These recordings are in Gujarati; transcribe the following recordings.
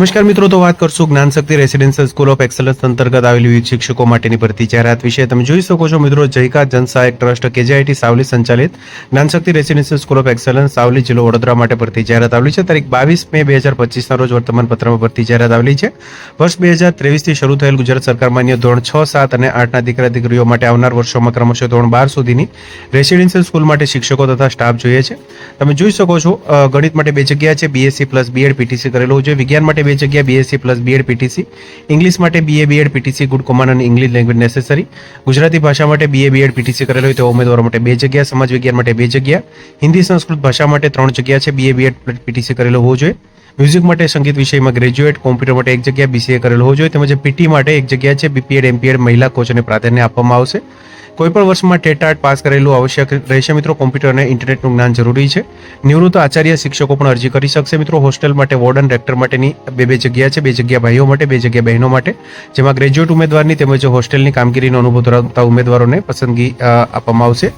નમસ્કાર મિત્રો, તો વાત કરશું Gyan Shakti residential school of excellence અંતર્ગત આવેલી વિવિધ શિક્ષકો માટેની ભરતી જાહેરાત વિશે. તમે જોઈ શકો છો મિત્રો જયકા જનસહાયક ટ્રસ્ટ કેજીઆઈટી સાવલી સંચાલિત Gyan Shakti residential school of excellence Savli જિલ્લો વડોદરા માટે ભરતી જાહેરાત આવેલી છે. તારીખ બાવીસ મે બે હજાર પચીસના રોજ વર્તમાન પત્રમાં ભરતી જાહેરાત આવેલી છે. વર્ષ બે હજાર ત્રેવીસથી શરૂ થયેલ ગુજરાત સરકાર માન્ય ધોરણ છ, સાત અને આઠના દીકરા દીકરીઓ માટે આવનાર વર્ષોમાં ક્રમશઃ ધોરણ બાર સુધીની રેસિડેન્શિયલ સ્કૂલ માટે શિક્ષકો તથા સ્ટાફ જોઈએ છે. તમે જોઈ શકો છો ગણિત માટે બે જગ્યા છે બીએસસી પ્લસ બીએડ પીટીસી કરેલું છે. વિજ્ઞાન માટે બે જગ્યા BSc plus BEd PTC English માટે BA BEd PTC good common અને ઇંગ્લિશ લેંગ્વેજ નેસેસરી ગુજરાતી ભાષા માટે બીએ બીએડ પીટીસી કરેલો હોય તેવા ઉમેદવારો માટે બે જગ્યા, સમાજ વિજ્ઞાન માટે બે જગ્યા. હિન્દી સંસ્કૃત ભાષા માટે ત્રણ જગ્યા છે બીએ બીએડ પીટીસી કરેલો હોવો જોઈએ. મ્યુઝિક માટે સંગીત વિષયમાં ગ્રેજ્યુએટ કોમ્પ્યુટર માટે એક જગ્યા બીસીએ કરેલો હોવો જોઈએ. તેમજ પીટી માટે એક જગ્યા છે બીપીએડ એમપીએડ મહિલા કોચને પ્રાધાન્ય આપવામાં આવશે. કોઈપણ વર્ષમાં ટેટાટ પાસ કરેલું આવશ્યક રહેશે મિત્રો. કોમ્પ્યુટર અને ઇન્ટરનેટનું જ્ઞાન જરૂરી છે. નિવૃત્ત આચાર્ય શિક્ષકો પણ અરજી કરી શકશે મિત્રો. હોસ્ટેલ માટે વોર્ડન, રેક્ટર માટેની બે બે જગ્યા છે. બે જગ્યા ભાઈઓ માટે, બે જગ્યા બહેનો માટે. જેમાં ગ્રેજ્યુએટ ઉમેદવારની તેમજ હોસ્ટેલની કામગીરીનો અનુભવ ધરાવતા ઉમેદવારોને પસંદગી આપવામાં આવશે.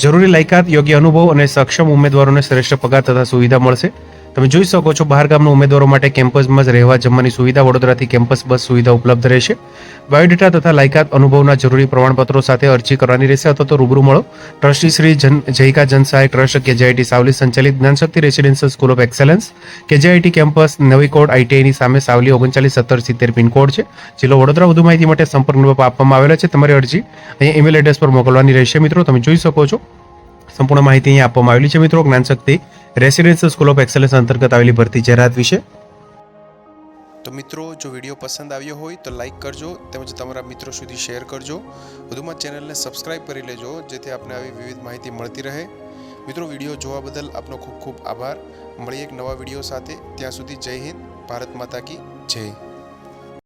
જરૂરી લાયકાત, યોગ્ય અનુભવ અને સક્ષમ ઉમેદવારોને શ્રેષ્ઠ પગાર તથા સુવિધા મળશે. તમે જોઈ શકો છો બહાર ગામના ઉમેદવારો માટે કેમ્પસમાં જ રહેવા જમવાની સુવિધા, વડોદરાથી કેમ્પસ બસ સુવિધા ઉપલબ્ધ રહેશે. બાયોડેટા તથા લાયકાત અનુભવના જરૂરી પ્રમાણપત્રો સાથે અરજી કરવાની રહેશે, અથવા તો રૂબરૂ મળો. Trustee Shri Jan, Jayka Jansahay trust KGIT Savli સંચાલિત Gyanshakti residential school of excellence KGIT campus નવી કોડ આઈટીઆઈની સામે સાવલી ઓગણચાલીસ, સત્તર, સિત્તેર પિનકોડ છે જિલ્લો વડોદરા વધુ માહિતી માટે સંપર્ક નંબર આપવામાં આવેલા છે. તમારી અરજી અહીંયા ઈમેલ એડ્રેસ પર મોકલવાની રહેશે. મિત્રો, તમે જોઈ શકો છો સંપૂર્ણ માહિતી અહીં આપવામાં આવેલી છે મિત્રો. Gyanshakti residential school of excellence અંતર્ગત આવેલી ભરતી જાહેરાત વિશે. તો મિત્રો, જો વીડિયો પસંદ આવ્યો હોય તો લાઈક કરજો તેમજ તમારા મિત્રો સુધી શેર કરજો. વધુમાં ચેનલને સબસ્ક્રાઇબ કરી લેજો, જેથી આપને આવી વિવિધ માહિતી મળતી રહે. મિત્રો, વીડિયો જોવા બદલ આપનો ખૂબ ખૂબ આભાર. મળીએ એક નવા વીડિયો સાથે. ત્યાં સુધી જય હિન્દ, ભારત માતા કી જય.